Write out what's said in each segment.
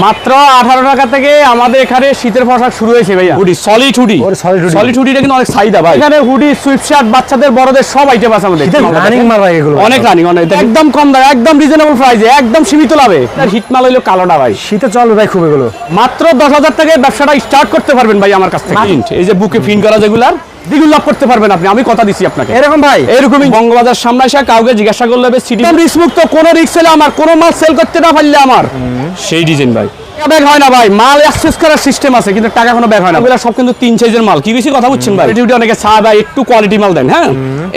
মাত্র আঠারো টাকা থেকে আমাদের এখানে শীতের পোশাক শুরু হয়েছে ভাইয়া। Hoodie solid hoodie. সলিড হুডিটা কিন্তু অনেক চাহিদা ভাই। এখানে হুডি সুইফট শার্ট বাচ্চাদের বড়দের সব আইটেম আছে আমাদের। রানিং মাল ভাই এগুলো। অনেক রানিং অনেক। একদম কম দাম একদম রিজনেবল প্রাইসে একদম সীমিত লাভে। হিট মাল হইল কালোটা ভাই। শীতে চলবে ভাই খুব এগুলো। মাত্র দশ হাজার থেকে ব্যবসাটা স্টার্ট করতে পারবেন ভাই আমার কাছ থেকে। এই যে বুকে প্রিন্ট করা যেগুলার দ্বিগুণ লাভ করতে পারবেন আপনি। আমি কথা দিচ্ছি আপনাকে। এরকম ভাই। এরকমই বঙ্গবাজার সামনে এসে কাউকে জিজ্ঞাসা করলে সিটি রিস্ক মুক্ত কোন রিস্ক হলে আমার কোনো মাল সেল করতে না পারলে আমার। সেই ডিজাইন ভাই। ব্যাগ হয় না ভাই মাল অ্যাক্সেস করার সিস্টেম আছে কিন্তু টাকা কোনো ব্যাগ হয় না। এগুলো সব কিন্তু তিন সাইজের মাল। কি বেশি কথা বুঝছেন ভাই? ডিউটি অনেকে চা ভাই একটু কোয়ালিটি মাল দেন হ্যাঁ?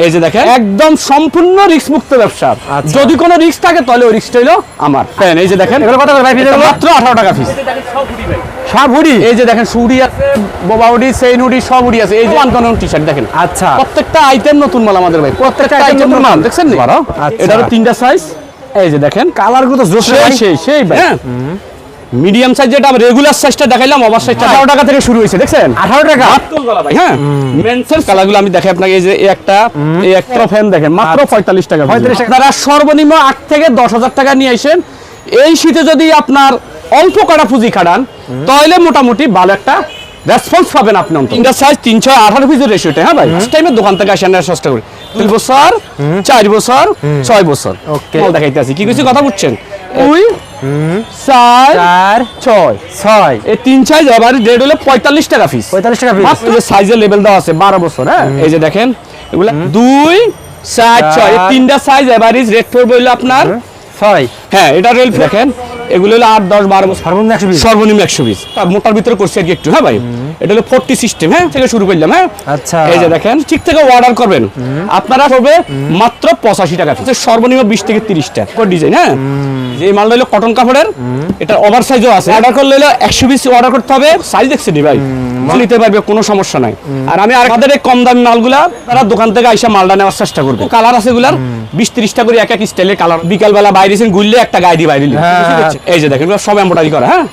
এই যে দেখেন। একদম সম্পূর্ণ রিস্ক মুক্ত ব্যবসা। আচ্ছা। যদি কোনো রিস্ক থাকে তাহলে ওই রিস্কটা হলো আমার। এই যে দেখেন। এগুলো কত ভাই? মাত্র আঠারো টাকা পিস সব হুডি? এই যে দেখেন সুডি আছে বোবা হুডি সেইন হুডি সব হুডি আছে। এই যে টি শার্ট দেখেন। আচ্ছা। প্রত্যেকটা আইটেম নতুন মাল আমাদের ভাই। প্রত্যেকটা আইটেম নতুন মাল। দেখছেন আচ্ছা। এটারও তিনটা সাইজ এই যে দেখেন। কালারগুলো তো সেই ভাই। সেই সেই ভাই। হ্যাঁ। মিডিয়াম সাইজ যেটা রেগুলার সাইজটা দেখাইলাম ওভার সাইজটা আঠারো টাকা থেকে শুরু হয়েছে দেখছেন? 18 টাকা? মাত্র গলা ভাই। হ্যাঁ। মেন্সের কালারগুলো আমি দেখাই আপনাকে এই যে এই একটা এই একটা ফ্যান দেখেন মাত্র পঁয়তাল্লিশ টাকা 45 টাকা। আপনারা সর্বনিম্ন আট থেকে দশ হাজার টাকা নিয়ে আসেন। এই শীতে যদি আপনার অল্প কাটা পুঁজি খাটান তাহলে মোটামুটি ভালো একটা রেসপন্স পাবেন আপনি অন্তত। তিনটা সাইজ তিনশো আঠারো পিসের রেশিওতে হ্যাঁ ভাই? ফার্স্ট টাইমে দোকান থেকে আসেন না চেষ্টা করি। দুই বছর চার বছর ছয় বছর। Okay. মাল দেখাইতে আছি কি কিছু কথা বুঝছেন দুই চার চার ছয়। ছয়। এই তিন সাইজ রেট হলো পঁয়তাল্লিশ টাকা পিস পঁয়তাল্লিশ টাকা পিস মাত্র সাইজের লেভেল দেওয়া আছে বারো বছর হ্যাঁ? এই যে দেখেন এগুলা দুই চার ছয়। তিনটা সাইজ এভারেজ রেট পড়বে হলো আপনার? ছয়। হ্যাঁ এটা রেল দেখেন। এগুলো হলো আট দশ বারো বছর। সর্বনিম্ন একশো বিশ। সর্বনিম্ন একশো বিশ। মোটার ভিতরে করছি আর কি একটু হ্যাঁ ভাই? এটা হলো ফোরটি সিস্টেম হ্যাঁ? থেকে শুরু করলাম হ্যাঁ? আচ্ছা। এই যে দেখেন ঠিক থেকে অর্ডার করবেন। আপনারা হবে মাত্র পঁচাশি টাকা সর্বনিম্ন বিশ থেকে তিরিশটা। ডিজাইন হ্যাঁ? এই মালটা হলো কটন কাপড়ের। এটা ওভার সাইজও আছে। অর্ডার করলে হলো একশো বিশ অর্ডার করতে হবে। সাইজ দেখছেন ভাই। নিতে পারবে কোনো সমস্যা নাই। আর আমি আর আমাদের এই কম দামি মালগুলা তারা দোকান থেকে আইসা মালটা নেওয়ার চেষ্টা করবে। কালার আছে এগুলার বিশ ত্রিশটা করে এক এক স্টাইলের কালার বিকাল বেলা বাইরে ঘুরলে একটা গায়ে দিয়ে বাইরে হ্যাঁ। এই যে দেখেন সব এম্বোটারি করা হ্যাঁ?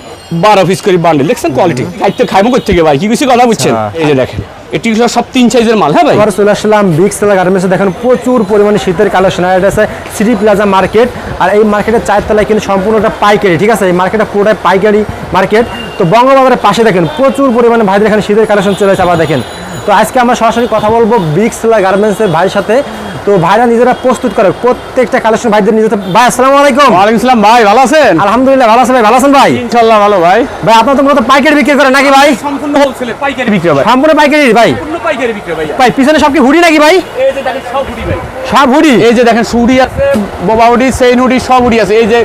বারো পিস করে বান্ডেল দেখছেন কোয়ালিটি খাইতে খাইবো করতে গিয়ে ভাই? কি কিছু কথা বুঝছেন? আচ্ছা। এই যে দেখেন। এটি সব তিন সাইজের মাল হ্যাঁ ভাই? চলে আসলাম বিগ সেলার গার্মেন্টসে দেখেন প্রচুর পরিমাণে শীতের কালেকশন আর এটা আছে সিটি প্লাজা মার্কেট আর এই মার্কেটের চারতলায় কিন্তু সম্পূর্ণটা পাইকারি, ঠিক আছে? এই মার্কেটটা পুরোটাই পাইকারি মার্কেট তো বঙ্গবাজারের পাশে দেখেন, প্রচুর পরিমাণে ভাইদের এখানে শীতের কালেকশন চলে আসে। আবার দেখেন, তো আজকে আমরা সরাসরি কথা বলব বিগ সেলার গার্মেন্টসের ভাইয়ের সাথে। তো ভাইরা নিজেরা প্রস্তুত করে প্রত্যেকটা কালেকশন ভাইদের নিজেদের ভাই আসসালামু আলাইকুম। ওয়ালাইকুম আসসালাম ভাই ভালো আছেন? আলহামদুলিল্লাহ ভালো আছেন ভাই ভালো আছেন ভাই? ইনশাআল্লাহ ভালো ভাই। ভাই আপনার তো মূলত পাইকারি বিক্রি করেন নাকি ভাই? সম্পূর্ণ হোলসেলে পাইকারি বিক্রি হবে সম্পূর্ণ পাইকারি ভাই? সম্পূর্ণ পাইকারি বিক্রি ভাই ভাই পিছনে সব কি হুডি নাকি ভাই? এই যে দেখেন সব হুডি ভাই। সব হুডি? এই যে দেখেন সুডি আছে বোবা হুডি সেইন হুডি সব হুডি আছে। এই যে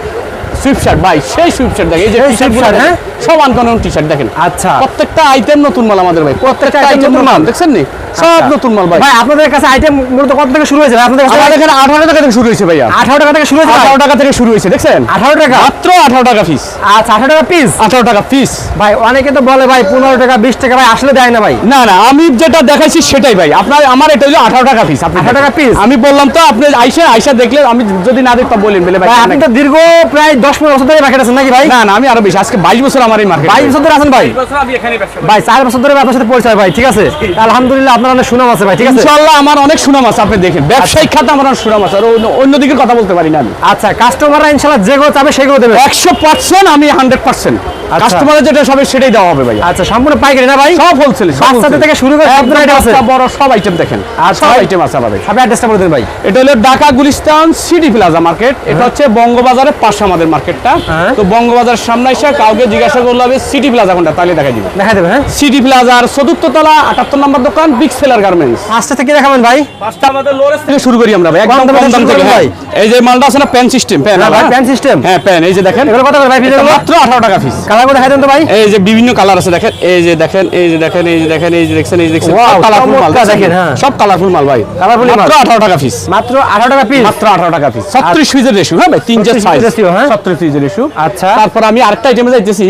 সুইফটশার্ট ভাই সেই সুইফট শার্ট দেখেন। এই যে সেই টি-শার্ট হ্যাঁ? সব আনকমন টি শার্ট দেখেন। আচ্ছা। প্রত্যেকটা আইটেম নতুন মাল আমাদের ভাই। প্রত্যেকটা আইটেম নতুন মাল। দেখছেন নি? সব আচ্ছা। নতুন মাল ভাই। ভাই আপনাদের কাছে আইটেম মূলত কত থেকে শুরু হয়েছে আপনাদের কাছে আমাদের এখানে আঠারো টাকা থেকে শুরু হয়েছে ভাইয়া। আঠারো টাকা থেকে শুরু হয়েছে আঠারো টাকা থেকে শুরু হয়েছে দেখছেন? আঠারো টাকা? মাত্র আঠারো টাকা পিস আচ্ছা আঠারো টাকা পিস আঠারো টাকা পিস ভাই অনেকে তো বলে ভাই পনেরো টাকা বিশ টাকা ভাই আসলে দেয় না ভাই। না না আমি যেটা দেখাইছি সেটাই ভাই। আপনার আমার এটা হলো আঠারো টাকা পিস আপনি 18 টাকা piece? আমি বললাম তো আপনি আইসা আইসা দেখলে আমি যদি না দেখতাম বলেন বলে ভাই। আপনি তো দীর্ঘ প্রায় দশ পনেরো বছর ধরে মার্কেট আছেন নাকি ভাই? না না আমি আরও বেশি আজকে বাইশ বছর আমার এই মার্কেট বাইশ বছর ধরে আছেন ভাই? আমি এখানে ব্যবসা ভাই চার বছর ধরে আপনার সাথে পরিচয় ভাই ঠিক আছে? আলহামদুলিল্লাহ আপনার অনেক সুনাম আছে ভাই ঠিক আছে? ইনশাআল্লাহ আমার অনেক সুনাম আছে আপনি দেখেন। ব্যবসায়িক খাতে আমার অনেক সুনাম আছে আর অন্য- দিকে কথা বলতে পারি না আমি। আচ্ছা কাস্টমাররা ইনশাল্লাহ যেগুলো চাবে সেগুলো দেবে। একশো পার্সেন্ট আমি হান্ড্রেড পার্সেন্ট কাস্টমারের যেটা সবে সেটাই দেওয়া হবে ভাই আচ্ছা সম্পূর্ণ পাইকারি না ভাই? সব হোলসেল বাচ্চাদের থেকে শুরু করে ধরনের আছে। বড় সব আইটেম দেখেন। আর সব আইটেম আছে আমাদের। অ্যাড্রেসটা বলে দেন ভাই। এটা হলো Dhaka Gulistan city plaza market. এটা হচ্ছে বঙ্গবাজারের পাশে আমাদের মার্কেটটা। হ্যাঁ। তো বঙ্গবাজার সামনে এসে কাউকে জিজ্ঞাসা করলে হবে সিটি প্লাজা কোনটা তাহলে দেখা দিবে। দেখা দেবে হ্যাঁ। সিটি প্লাজার চতুর্থ তলা আটাত্তর নম্বর দোকান বিগ সেলার গার্মেন্টস পাঁচটা থেকে দেখাবেন ভাই। পাঁচটা আমাদের থেকে শুরু করি আমরা ভাই একদম কম দাম থেকে। ভাই। এই যে মালটা আছে না প্যান সিস্টেম প্যান হ্যাঁ ভাই প্যান সিস্টেম হ্যাঁ প্যান এই যে দেখেন। এগুলো কত করে ভাই এটা মাত্র আঠারো টাকা পিস কালার করে দেখাই দেন তো ভাই। এই যে বিভিন্ন কালার আছে দেখেন। এই যে দেখেন এই যে দেখেন এই যে দেখেন এই যে দেখছেন এই যে Wow, সব কালারফুল মাল দেখেন। দেখেন, হ্যাঁ। সব কালারফুল মাল ভাই। মাল। মাত্র আঠারো টাকা পিস মাত্র আঠারো টাকা পিস মাত্র আঠারো টাকা পিস ছত্রিশ পিসের রেশু হ্যাঁ ভাই তিন 36 সাইজ ratio, হ্যাঁ। ছত্রিশ পিসের রেশু আচ্ছা। তারপর আমি আরেকটা আইটেমে যাইতেছি।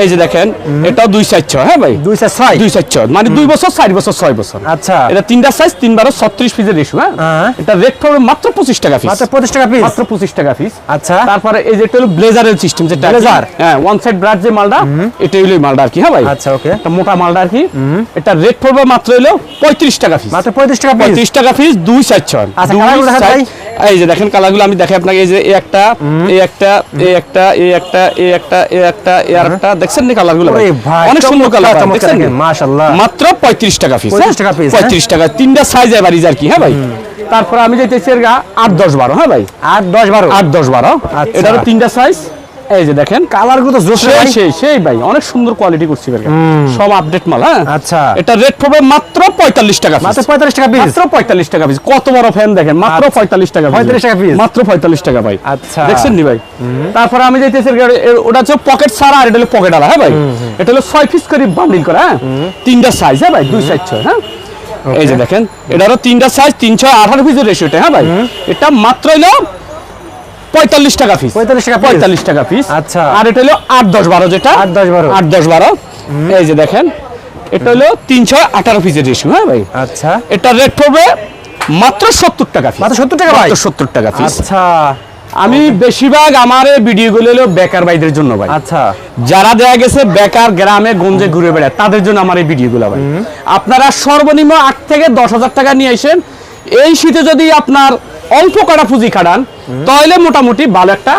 এই যে দেখেন এটাও দুই সাইজ হ্যাঁ ভাই? দুই চার ছয়। দুই সাইজ মানে দুই বছর চার বছর ছয় বছর। বছর আচ্ছা। এটা তিনটা সাইজ তিন বারো ছত্রিশ পিসের রেশু হ্যাঁ? হ্যাঁ। এটা রেট পড়বে মাত্র পঁচিশ টাকা পিস মাত্র পঁচিশ টাকা পিস মাত্র পঁচিশ টাকা পিস আচ্ছা। তারপরে এই যে হলো ব্লেজারের সিস্টেম যেটা Blazer? হ্যাঁ ওয়ান সাইড ব্রাড যে মালটা এটা হলো মালটা আর কি হ্যাঁ ভাই? আচ্ছা ওকে একটা মোটা মালটা আর কি। এটা রেট পড়বে মাত্র হলো পঁয়ত্রিশ টাকা পিস মাত্র পঁয়ত্রিশ টাকা পঁয়ত্রিশ টাকা পিস দুই সাইজ ছয়। আচ্ছা, দুই কালারগুলো দেখা side- যায়? এই যে দেখেন কালারগুলো আমি দেখাই আপনাকে এই যে এই একটা এই একটা এই একটা এই একটা এই একটা এই একটা এই একটা দেখছেন নি কালারগুলো অনেক সুন্দর কালার চমৎকার দেখছেন মাশাআল্লাহ। মাত্র পঁয়ত্রিশ টাকা পিস 35 টাকা piece, হ্যাঁ? পঁয়ত্রিশ টাকা তিনটা সাইজ এবারিজ আর কি হ্যাঁ ভাই? তারপর আমি গা আট দশ বারো হ্যাঁ ভাই? আট দশ বারো? আট দশ বারো। আচ্ছা। এটারও তিনটা সাইজ এই যে দেখেন কালারগুলো সেই ভাই। সেই সেই ভাই অনেক সুন্দর কোয়ালিটি করছি সব আপডেট মাল হ্যাঁ? আচ্ছা। এটা রেট পড়বে মাত্র পঁয়তাল্লিশ টাকা piece। মাত্র পঁয়তাল্লিশ টাকা পিস মাত্র পঁয়তাল্লিশ টাকা পিস কত বড় ফ্যান দেখেন মাত্র আচ্ছা। পঁয়তাল্লিশ টাকা piece। 45 টাকা piece। মাত্র পঁয়তাল্লিশ টাকা ভাই। আচ্ছা। দেখছেন নি ভাই তারপরে আমি যাইতেছি ওটা হচ্ছে পকেট সারা আর এটা হলো পকেট আলা হ্যাঁ ভাই? এটা হলো ছয় পিস করে বান্ডিল করা হ্যাঁ? তিনটা সাইজ হ্যাঁ ভাই? দুই সাইজ ছয় হ্যাঁ? এই যে দেখেন এটারও তিনটা সাইজ তিন ছয় আঠারো পিসের রেশিওটা হ্যাঁ ভাই? এটা মাত্র হলো পঁয়তাল্লিশ টাকা পিস 45 টাকা পঁয়তাল্লিশ টাকা পিস আচ্ছা। আর এটা হলো আট দশ বারো যেটা। আট দশ বারো। আট দশ বারো। এই যে দেখেন এটা হলো তিন ছয় আঠারো পিসের রেশিও হ্যাঁ ভাই? আচ্ছা। এটা রেট পড়বে মাত্র সত্তর টাকা মাত্র 70 টাকা ভাই? মাত্র সত্তর টাকা পিস আচ্ছা। আমি বেশিরভাগ আমার এই ভিডিওগুলো হলো বেকার ভাইদের জন্য ভাই। আচ্ছা। যারা দেয়া গেছে বেকার গ্রামে গঞ্জে ঘুরে বেড়ায় তাদের জন্য আমার এই ভিডিওগুলো ভাই। আপনারা সর্বনিম্ন আট থেকে দশ হাজার টাকা নিয়ে আসেন। এই শীতে যদি আপনার অল্প কাটা পুঁজি খাটান তাহলে মোটামুটি ভালো একটা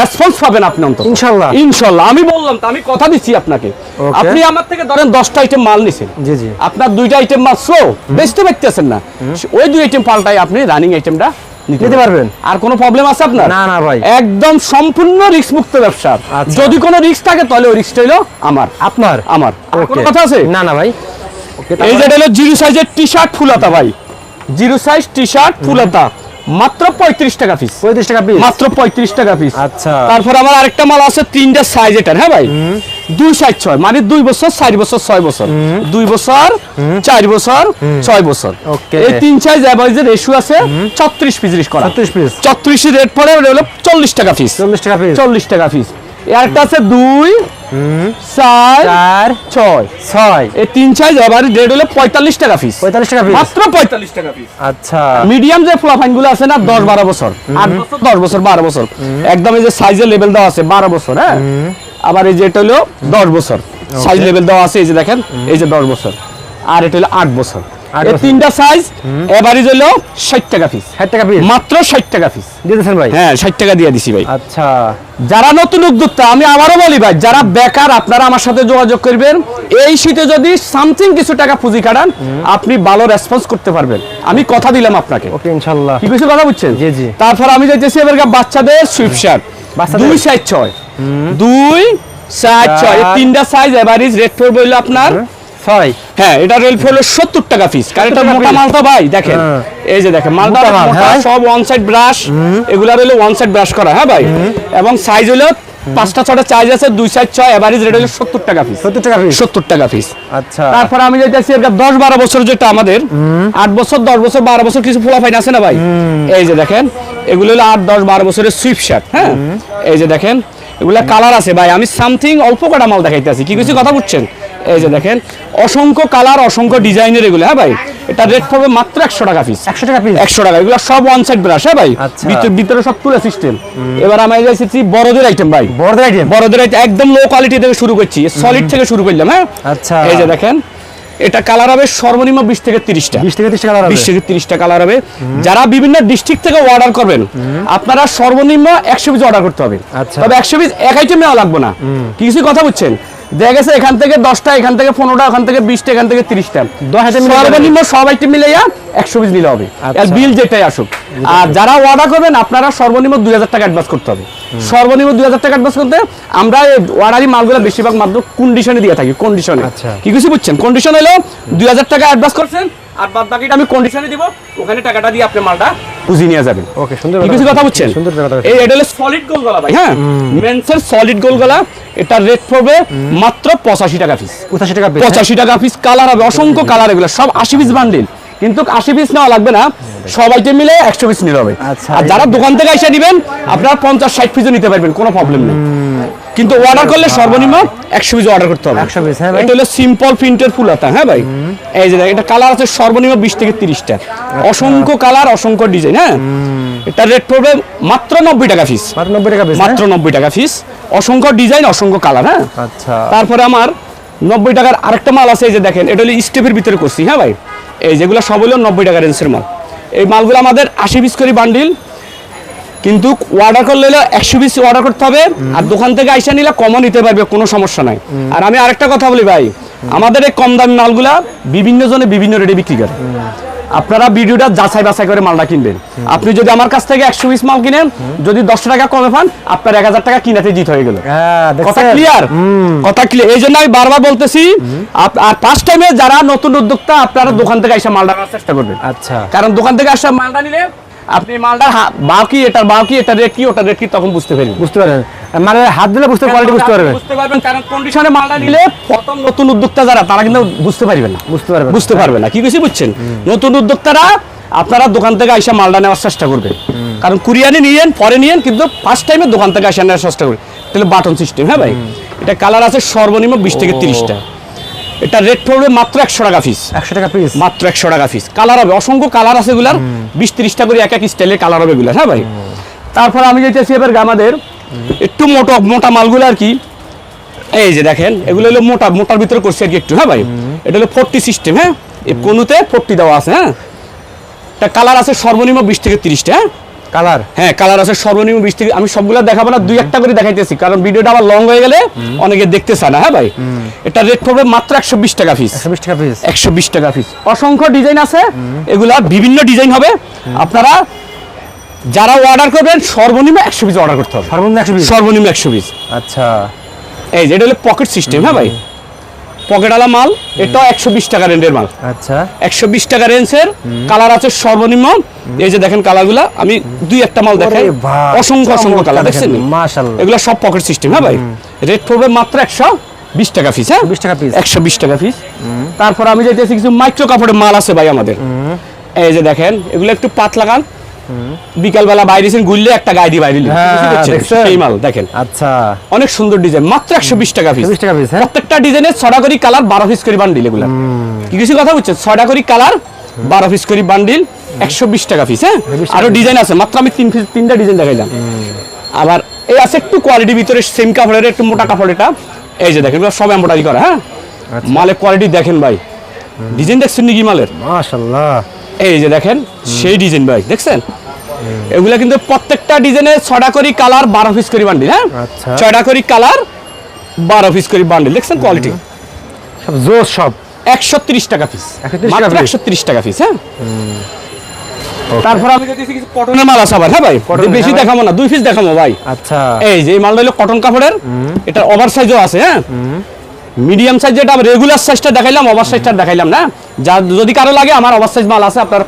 রেসপন্স পাবেন আপনি অন্তত। ইনশাল্লাহ। ইনশাল্লাহ। আমি বললাম তো আমি কথা দিচ্ছি আপনাকে। আপনি আমার থেকে ধরেন দশটা আইটেম মাল নিছেন। জি, জি। আপনার দুইটা আইটেম মাল স্লো বেচতে পারতেছেন না। ওই দুই আইটেম পাল্টাই আপনি রানিং আইটেমটা নিতে পারবেন। আর কোনো প্রবলেম আছে আপনার? না, না ভাই। একদম সম্পূর্ণ রিস্ক মুক্ত ব্যবসা আচ্ছা। যদি কোনো রিস্ক থাকে তাহলে ওই রিস্কটা হলো আমার। আপনার? আমার। ওকে কোনো কথা আছে? না না ভাই। এই যেটা হলো জিরো সাইজের টি শার্ট ফুলাতা ভাই। জিরো সাইজ টি শার্ট ফুলাতা। মাত্র পঁয়ত্রিশ টাকা পিস পঁয়ত্রিশ টাকা পিস মাত্র পঁয়ত্রিশ টাকা পিস আচ্ছা। তারপর আমার আরেকটা মাল আছে তিনটা সাইজ এটার হ্যাঁ ভাই? দুই সাইজ ছয় মানে দুই বছর চার বছর ছয় বছর। দুই বছর চার বছর ছয় বছর. এই তিন সাইজ অ্যাভারেজের রেশু আছে ছত্রিশ পিস রিস করা। 36 piece। ছত্রিশ রেট পড়ে ওটা হলো চল্লিশ টাকা পিস চল্লিশ টাকা পিস চল্লিশ টাকা পিস একটা আছে দুই চার ছয়। ছয়। এই তিন সাইজ রেট হলো পঁয়তাল্লিশ টাকা পিস পঁয়তাল্লিশ টাকা পিস মাত্র পঁয়তাল্লিশ টাকা পিস আচ্ছা। মিডিয়াম যে ফ্লাফাইনগুলো আছে না দশ বারো বছর। আট বছর দশ বছর বারো বছর। একদম এই যে সাইজের লেভেল দেওয়া আছে বারো বছর হ্যাঁ? আবার এই যে এটা হলো দশ বছর। সাইজ লেভেল দেওয়া আছে এই যে দেখেন এই যে দশ বছর। আর এটা হলো আট বছর। এই তিনটা সাইজ এভারেজ হলো ষাট টাকা পিস ষাট টাকা পিস মাত্র ষাট টাকা পিস দিতেছেন ভাই? হ্যাঁ ষাট টাকা দিয়ে দিছি ভাই। আচ্ছা। যারা নতুন উদ্যোক্তা আমি আবারও বলি ভাই যারা বেকার আপনারা আমার সাথে যোগাযোগ করবেন। এই শীতে যদি সামথিং কিছু টাকা পুঁজি কাটান আপনি ভালো রেসপন্স করতে পারবেন। আমি কথা দিলাম আপনাকে। ওকে ইনশাল্লাহ। কি কিছু কথা বুঝছেন? জি, জি। তারপর আমি যাইতেছি এবার বাচ্চাদের শার্ট দুই সাইজ ছয়। দুই সাইজ ছয়। তিনটা সাইজ এভারেজ রেট পড়বে হলো আপনার। ছয়। হ্যাঁ এটা রেল হলো সত্তর টাকা পিস কারণ এটা মোটা মালটা ভাই দেখেন। হ্যাঁ। এই যে দেখেন মালটা মোটা মাল, মোটা, হ্যাঁ। সব ওয়ান সাইড ব্রাশ এগুলা হলো ওয়ান সাইড ব্রাশ করা হ্যাঁ ভাই? এবং সাইজ হলো পাঁচটা ছটা আছে দুই সাইজ ছয় এভারেজ রেট হলো সত্তর টাকা পিস সত্তর টাকা পিস সত্তর টাকা পিস আচ্ছা। তারপর আমি দশ বারো বছর যেটা আমাদের আট বছর দশ বছর বারো বছর কিছু ফোলাফাইন আছে না ভাই? এই যে দেখেন এগুলো হলো আট দশ বারো বছরের সুইপ শার্ট হ্যাঁ? এই যে দেখেন এগুলা কালার আছে ভাই। আমি সামথিং অল্প কটা মাল দেখাইতেছি কি কিছু কথা বুঝছেন এই যে দেখেন অসংখ্য কালার অসংখ্য ডিজাইনের এগুলো হ্যাঁ ভাই? এটা রেট পড়বে মাত্র একশো টাকা পিস একশো টাকা পিস একশো টাকা এগুলো সব ওয়ান সাইড ব্রাশ হ্যাঁ ভাই? আচ্ছা। ভিতরে ভিতরে সব তুলে সিস্টেম এবার আমি যাইছি বড়দের আইটেম ভাই। বড়দের আইটেম বড়দের item একদম লো কোয়ালিটি থেকে শুরু করছি সলিড থেকে শুরু করলাম হ্যাঁ? আচ্ছা। এই যে দেখেন এটা কালার হবে সর্বনিম্ন বিশ থেকে তিরিশটা। বিশ থেকে ত্রিশ কালার বিশ থেকে তিরিশটা কালার হবে। যারা বিভিন্ন ডিস্ট্রিক্ট থেকে অর্ডার করবেন আপনারা সর্বনিম্ন একশো পিস অর্ডার করতে হবে। আচ্ছা। তবে একশো পিস এক আইটেম নেওয়া লাগবে না। কিছু কথা বুঝছেন দেখা গেছে এখান থেকে দশটা এখান থেকে পনেরোটা ওখান থেকে বিশটা এখান থেকে তিরিশটা। সর্বনিম্ন সব আইটেম মিলে একশো পিস নিলে হবে। আচ্ছা। আর বিল যেটাই আসুক। আর যারা অর্ডার করবেন আপনারা সর্বনিম্ন দুই হাজার টাকা অ্যাডভান্স করতে হবে। সর্বনিম্ন দুই হাজার টাকা অ্যাডভান্স করতে আমরা অর্ডারি মালগুলো বেশিরভাগ মাত্র কন্ডিশনে দিয়ে থাকি কন্ডিশনে আচ্ছা। কি কিছু বুঝছেন? কন্ডিশন হলো দুই হাজার টাকা অ্যাডভান্স করছেন আর বাদ বাকিটা আমি কন্ডিশনে দিব ওখানে টাকাটা দিয়ে আপনি মালটা বুঝিয়ে নিয়ে যাবেন। ওকে সুন্দর কিছু কথা বুঝছেন? সুন্দর কথা এই এটা হলো সলিড গোল গলা ভাই হ্যাঁ? মেন্সের সলিড গোল গলা এটা রেট পড়বে মাত্র পঁচাশি টাকা পিস পঁচাশি টাকা পিস পঁচাশি টাকা পিস কালার হবে অসংখ্য কালার এগুলো সব আশি পিস বান্ডিল কিন্তু আশি পিস নেওয়া লাগবে না সব আইটেম মিলে একশো পিস নিতে হবে। আচ্ছা। আর যারা দোকান থেকে এসে নেবেন আপনারা পঞ্চাশ ষাট পিসও নিতে পারবেন কোনো প্রবলেম নেই। কিন্তু অর্ডার করলে সর্বনিম্ন একশো পিস অর্ডার করতে হবে। 100 piece, হ্যাঁ ভাই। এটা হলো সিম্পল প্রিন্টের ফুল হাতা হ্যাঁ ভাই? এই যে এটা কালার আছে সর্বনিম্ন বিশ থেকে তিরিশটা। আচ্ছা। অসংখ্য কালার অসংখ্য ডিজাইন হ্যাঁ? এটা রেট পড়বে মাত্র নব্বই টাকা মাত্র নব্বই টাকা পিস মাত্র নব্বই টাকা পিস অসংখ্য ডিজাইন অসংখ্য কালার হ্যাঁ? আচ্ছা। তারপরে আমার নব্বই টাকার আরেকটা মাল আছে এই যে দেখেন এটা হলো স্টেপের ভিতরে করছি হ্যাঁ ভাই? এই যেগুলো সব হলো নব্বই টাকা রেঞ্জের মাল। এই মালগুলো আমাদের আশি পিস করে বান্ডিল কিন্তু অর্ডার করলে একশো পিস অর্ডার করতে হবে। আর দোকান থেকে আইসা নিলে কমও নিতে পারবে কোনো সমস্যা নাই। আর আমি আরেকটা কথা বলি ভাই আমাদের এই কম দামি মালগুলা বিভিন্ন জনে বিভিন্ন রেটে বিক্রি করে। আপনারা ভিডিওটা যাচাই বাছাই করে মালটা কিনবেন। আপনি যদি আমার কাছ থেকে একশো পিস মাল কিনেন যদি দশ টাকা কমে পান আপনার এক হাজার টাকা কিনাতে জিত হয়ে গেল। হ্যাঁ কথা? ক্লিয়ার কথা ক্লিয়ার এই জন্য আমি বারবার বলতেছি আর ফার্স্ট টাইমে যারা নতুন উদ্যোক্তা আপনারা দোকান থেকে এসে মালটা নেওয়ার চেষ্টা করবেন। আচ্ছা। কারণ দোকান থেকে আসা মালটা নিলে আপনি মালটার হা- বাও কি এটার বাও কি এটা রেট কি ওটা রেট কি তখন বুঝতে পারবেন। বুঝতে পারেন মানে হাত দিলে বুঝতে কোয়ালিটি বুঝতে পারবেন। বুঝতে পারবেন কারণ কন্ডিশনে মালটা নিলে প্রথম নতুন উদ্যোক্তা যারা তারা কিন্তু বুঝতে পারবে না। বুঝতে পারবেন বুঝতে পারবে না। কি কিছু বুঝছেন? নতুন উদ্যোক্তারা আপনারা দোকান থেকে আইসা মালটা নেওয়ার চেষ্টা করবেন কারণ কুরিয়ানে নিয়েন পরে নিয়েন কিন্তু ফার্স্ট টাইমে দোকান থেকে আইসা নেওয়ার চেষ্টা করবেন তাহলে বাটন সিস্টেম হ্যাঁ ভাই? এটা কালার আছে সর্বনিম্ন বিশ থেকে তিরিশটা। এটা রেট পড়বে মাত্র একশো টাকা পিস একশো টাকা পিস মাত্র একশো টাকা পিস কালার হবে। অসংখ্য কালার আছে এগুলার। বিশ তিরিশটা করে এক এক স্টাইলের কালার হবে এগুলার হ্যাঁ ভাই? তারপর আমি যেতেছি এবার আমাদের একটু মোটা মোটা মালগুলো আর কি। এই যে দেখেন এগুলো হলো মোটা মোটার ভিতরে করছি আর কি একটু হ্যাঁ ভাই? এটা হলো ফোরটি সিস্টেম হ্যাঁ? কোনুতে ফোরটি দেওয়া আছে হ্যাঁ? এটা কালার আছে সর্বনিম্ন বিশ থেকে তিরিশটা হ্যাঁ? কালার হ্যাঁ কালার আছে সর্বনিম্ন বিশ থেকে আমি সবগুলো দেখাবো না দুই একটা করে দেখাইতেছি কারণ ভিডিওটা আবার লং হয়ে গেলে অনেকে দেখতে চায় না হ্যাঁ ভাই? এটা রেট পড়বে মাত্র একশো বিশ টাকা পিস একশো বিশ টাকা পিস একশো বিশ টাকা পিস অসংখ্য ডিজাইন আছে এগুলা বিভিন্ন ডিজাইন হবে। আপনারা যারা অর্ডার করবেন সর্বনিম্ন একশো পিস অর্ডার করতে হবে। সর্বনিম্ন একশো পিস সর্বনিম্ন একশো পিস আচ্ছা। এই যে এটা হলো পকেট সিস্টেম হ্যাঁ ভাই? পকেটওয়ালা মাল এটাও একশো বিশ টাকা রেঞ্জের মাল। আচ্ছা। একশো বিশ টাকা রেঞ্জের কালার আছে সর্বনিম্ন। এই যে দেখেন কালারগুলা আমি দুই একটা মাল দেখাই ভাই, অসংখ্য অসংখ্য কালার দেখছেন? দেখেন, মাশাআল্লাহ। এগুলো সব পকেট সিস্টেম হ্যাঁ ভাই? রেট পড়বে মাত্র একশো বিশ টাকা পিস হ্যাঁ? 20 টাকা piece। একশো বিশ টাকা পিস তারপর আমি যাইতেছি কিছু মাইক্রো কাপড়ের মাল আছে ভাই আমাদের। এই যে দেখেন এগুলো একটু পাত লাগান বিকালবেলা বাইরে গুললে একটা গায়ে দিয়ে বাইরে। হ্যাঁ? সেই মাল দেখেন। আচ্ছা। অনেক সুন্দর ডিজাইন মাত্র একশো বিশ টাকা পিস টাকা হ্যাঁ? প্রত্যেকটা ডিজাইনের ছটা করে কালার বারো পিস করে বান্ডিল এগুলো। কি কিছু কথা বুঝছেন ছটা করে কালার বারো পিস করে বান্ডিল একশো বিশ টাকা পিস হ্যাঁ? আরও ডিজাইন আছে মাত্র আমি তিন পিস তিনটা ডিজাইন দেখাইলাম। আবার এই আছে একটু কোয়ালিটির ভিতরে সেম কাপড়ের একটু মোটা কাপড় এটা। এই যে দেখেন সব এম্বোটারি করা হ্যাঁ? আচ্ছা। মালের কোয়ালিটি দেখেন ভাই। ডিজাইন দেখছেন নাকি মালের? মাশাআল্লাহ এই যে দেখেন সেই ডিজাইন ভাই দেখছেন? এগুলা কিন্তু প্রত্যেকটা ডিজাইনের ছটা করে কালার বারো পিস করি বান্ডিল হ্যাঁ? আচ্ছা। ছয়টা করে কালার বারো পিস করি বান্ডিল দেখছেন কোয়ালিটি সব জোস সব। একশো তিরিশ টাকা পিস মাত্র একশো তিরিশ টাকা পিস হ্যাঁ? তারপর আমি যদি কিছু কটনের মাল আছে আবার হ্যাঁ ভাই? বেশি। দেখাবো না দুই পিস দেখাবো ভাই। আচ্ছা। এই যে এই মালটা হলো কটন কাপড়ের এটা ওভার সাইজও আছে হ্যাঁ? মিডিয়াম সাইজ যেটা আমি রেগুলার সাইজটা দেখাইলাম ওভার সাইজটা দেখাইলাম না? যা যদি কারও লাগে আমার ওভার সাইজ মাল আছে আপনার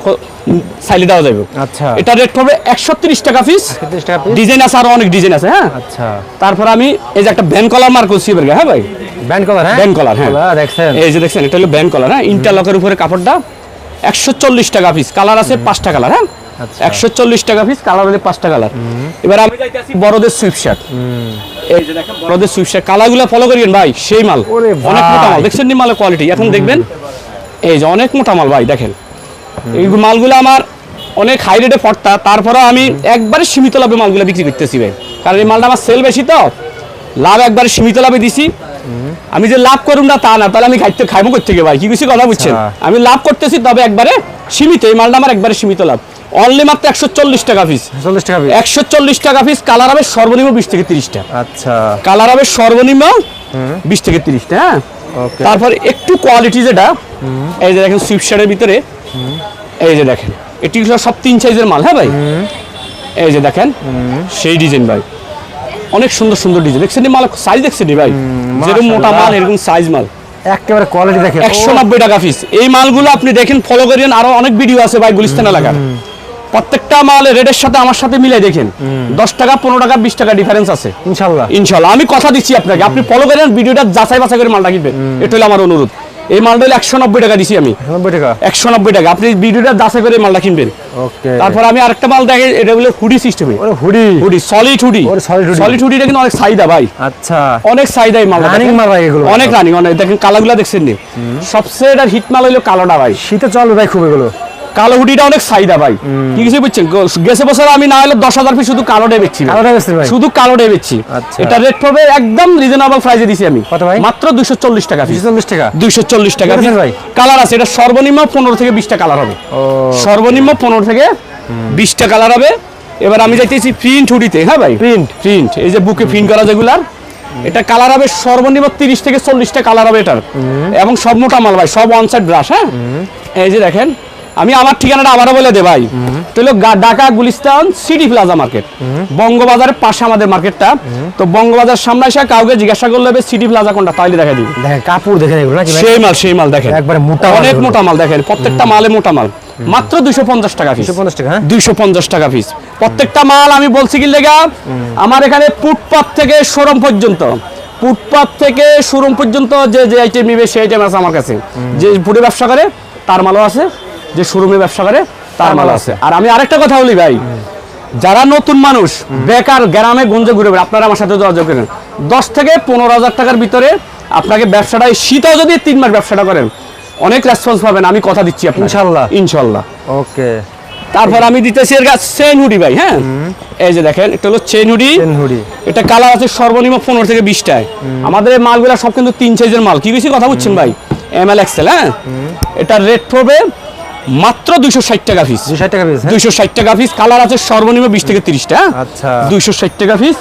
সাইলে দেওয়া যাবে আচ্ছা। এটা রেট হবে একশো টাকা পিস 130 টাকা পিস ডিজাইন আছে আরও অনেক ডিজাইন আছে হ্যাঁ? আচ্ছা। তারপর আমি এই যে একটা ব্যান কলার মার করছি এবার হ্যাঁ ভাই? ব্যান্ড কলার হ্যাঁ? ব্যান্ড কলার হ্যাঁ। এই যে দেখছেন এটা হলো ব্যান্ড কলার হ্যাঁ? ইন্টারলকের উপরে কাপড়টা একশো চল্লিশ টাকা পিস কালার আছে পাঁচটা কালার হ্যাঁ? আচ্ছা। একশো চল্লিশ টাকা পিস কালার হলে পাঁচটা কালার এবার আমি যাইতেছি বড়দের সুইফট শার্ট সুইফট শার্ট কালারগুলো ফলো করবেন ভাই সেই মাল। অনেক মোটা মাল দেখছেন নি মালের কোয়ালিটি এখন দেখবেন এই যে অনেক মোটা মাল ভাই দেখেন। এই মালগুলো আমার অনেক হাই রেটে পড়তা তারপরে আমি একবারে সীমিত লাভে মালগুলো বিক্রি করতেছি ভাই। কারণ এই মালটা আমার সেল বেশি তো লাভ একবারে সীমিত লাভে দিছি। আমি যে লাভ করুন না তা না তাহলে আমি খাইতে খাইবো করতে ভাই? কি কিছু কথা বুঝছেন? আচ্ছা। আমি লাভ করতেছি তবে একবারে সীমিত এই মালটা আমার একবারে সীমিত লাভ। অনলি মাত্র একশো চল্লিশ টাকা পিস চল্লিশ টাকা একশো চল্লিশ টাকা পিস কালার হবে সর্বনিম্ন বিশ থেকে তিরিশটা আচ্ছা। কালার হবে সর্বনিম্ন বিশ থেকে তিরিশটা হ্যাঁ? তারপর একটু কোয়ালিটি যেটা এই যে দেখেন সুইপশারের ভিতরে এই যে দেখেন এটি সব তিন সাইজের মাল হ্যাঁ ভাই? এই যে দেখেন সেই ডিজাইন ভাই। অনেক সুন্দর সুন্দর ডিজাইন দেখছেন মাল? সাইজ দেখছেন ভাই? যেরকম মোটা মাল এরকম সাইজ মাল। একেবারে কোয়ালিটি দেখেন। একশো নব্বই টাকা পিস এই মালগুলো আপনি দেখেন ফলো করেন আরও অনেক ভিডিও আছে ভাই গুলিস্তান এলাকার। প্রত্যেকটা মাল রেটের সাথে আমার সাথে মিলাই দেখেন। দশ টাকা পনেরো টাকা বিশ টাকা ডিফারেন্স আছে। ইনশাআল্লাহ। ইনশাল্লাহ আমি কথা দিচ্ছি আপনাকে। আপনি ফলো করেন ভিডিওটা যাচাই বাছাই করে মালটা কিনবেন। এটা হলো আমার অনুরোধ। এই মালটা হলো একশো নব্বই টাকা দিছি আমি। একশো নব্বই টাকা? আপনি ভিডিওটা দাসে করে মালটা কিনবেন। তারপর আমি আরেকটা মাল দেখে এটা হলো হুডি সিস্টেমে hoodie. Hoodie solid hoodie. Solid হুডিটা কিন্তু অনেক সাইদা ভাই। আচ্ছা। অনেক চাহিদা এই মালটা। রানিং মাল ভাই এগুলো। অনেক রানিং অনেক। দেখেন কালো গুলা দেখছেন নি? সবচেয়ে এটার হিট মাল হলো কালোটা ভাই। শীতে চলবে ভাই খুব এগুলো। কালো হুডিটা অনেক চাহিদা ভাই। কি কিছু বুঝছেন? গেছে বছর আমি না হলে দশ হাজার পিস শুধু বেচছি। কালোটা বেচছেন ভাই? শুধু কালোটাই বেচছি। আচ্ছা। এটা রেট পড়বে একদম রিজনেবল প্রাইসে দিছি আমি? মাত্র দুশো চল্লিশ টাকা চল্লিশ টাকা? দুইশো চল্লিশ টাকা ভাই? কালার আছে এটা সর্বনিম্ন পনেরো থেকে বিশটা কালার হবে। সর্বনিম্ন পনেরো থেকে বিশটা কালার হবে। এবার আমি যাইতেছি প্রিন্ট হুডিতে হ্যাঁ ভাই? প্রিন্ট প্রিন্ট এই যে বুকে প্রিন্ট করা যেগুলার এটা কালার হবে সর্বনিম্ন তিরিশ থেকে চল্লিশটা কালার হবে এটার। এবং সব মোটা মাল ভাই সব ওয়ান সাইড ব্রাশ হ্যাঁ? এই যে দেখেন আমি আমার ঠিকানাটা আবারও বলে দে ভাই। তো হলো Dhaka Gulistan city plaza market. বঙ্গবাজারের পাশে আমাদের মার্কেটটা। তো বঙ্গবাজার সামনে এসে কাউকে জিজ্ঞাসা করলে হবে সিটি প্লাজা কোনটা তাইলে দেখা দিবি। দেখেন কাপড় দেখেন এগুলো নাকি সেই মাল সেই মাল দেখেন। একবারে মোটা অনেক মোটা মাল দেখেন প্রত্যেকটা মালে মোটা মাল। মাত্র দুইশো পঞ্চাশ টাকা পিস দুশো টাকা হ্যাঁ? দুইশো পঞ্চাশ টাকা পিস প্রত্যেকটা মাল আমি বলছি কি লেগা? আমার এখানে ফুটপাথ থেকে শোরুম পর্যন্ত। ফুটপাথ থেকে শোরুম পর্যন্ত যে যে আইটেম নিবে সেই আইটেম আছে আমার কাছে। যে ফুটে ব্যবসা করে তার মালও আছে। যে শোরুমে ব্যবসা করে তার মাল আছে। আর আমি আরেকটা কথা বলি ভাই যারা নতুন মানুষ বেকার গ্রামে গুঞ্জে ঘুরে আপনারা আমার সাথে যোগাযোগ করেন। দশ থেকে পনেরো হাজার টাকার ভিতরে আপনাকে ব্যবসাটা শীতেও যদি তিন মাস ব্যবসাটা করেন অনেক রেসপন্স পাবেন আমি কথা দিচ্ছি আপনার ইনশাল্লাহ। ইনশাল্লাহ। ওকে। তারপর আমি দিতেছি এর গাছ চেন হুডি ভাই হ্যাঁ? এই যে দেখেন এটা হলো চেন হুডি। এটা কালার আছে সর্বনিম্ন পনেরো থেকে বিশটায়। আমাদের এই মালগুলা সব কিন্তু তিন সাইজের মাল। কি কিছু কথা বুঝছেন ভাই? এম এল এক্সেল হ্যাঁ? এটা রেট পড়বে মাত্র দুইশো ষাট টাকা পিস ষাট টাকা পিস হ্যাঁ? দুইশো ষাট টাকা পিস কালার আছে সর্বনিম্ন বিশ থেকে তিরিশটা আচ্ছা। দুইশো ষাট টাকা পিস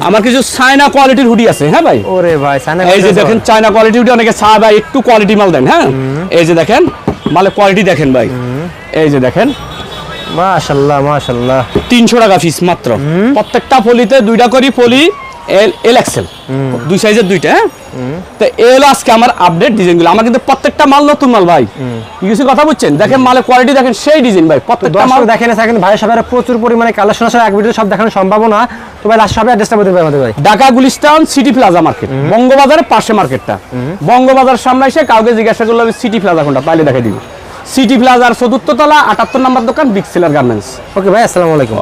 আমার কিছু চায়না কোয়ালিটির হুডি আছে হ্যাঁ ভাই? ওরে ভাই সাইনা এই যে দেখেন চায়না কোয়ালিটি হুডি অনেকে চা ভাই একটু কোয়ালিটি মাল দেন হ্যাঁ? এই যে দেখেন মালের কোয়ালিটি দেখেন ভাই। এই যে দেখেন। মাশাল্লাহ মাশাল্লাহ। তিনশো টাকা পিস মাত্র। প্রত্যেকটা পলিতে দুইটা করি পলি এল এল এক্সেল দুই সাইজের দুইটা হ্যাঁ? তো এল আজকে আমার আপডেট ডিজাইনগুলো আমার কিন্তু প্রত্যেকটা মাল নতুন মাল ভাই। কিছু কথা বুঝছেন? দেখেন মালের কোয়ালিটি দেখেন সেই ডিজাইন ভাই। প্রত্যেকটা মাল দেখেন থাকেন ভাই সবাই প্রচুর পরিমাণে কালেকশন আছে। এক ভিডিও সব দেখানো সম্ভব না। তো ভাই লাস্ট সবাই অ্যাড্রেসটা বলতে পারবে আমাদের ভাই। Dhaka Gulistan city plaza market বঙ্গবাজারের পাশে মার্কেটটা বঙ্গবাজার সামনে এসে কাউকে জিজ্ঞাসা করলে আমি সিটি প্লাজা কোনটা তাইলে দেখে দিবি। সিটি প্লাজার চতুর্থ তলা আটাত্তর নম্বর দোকান বিগ সেলার গার্মেন্টস ওকে ভাই আসসালামু আলাইকুম।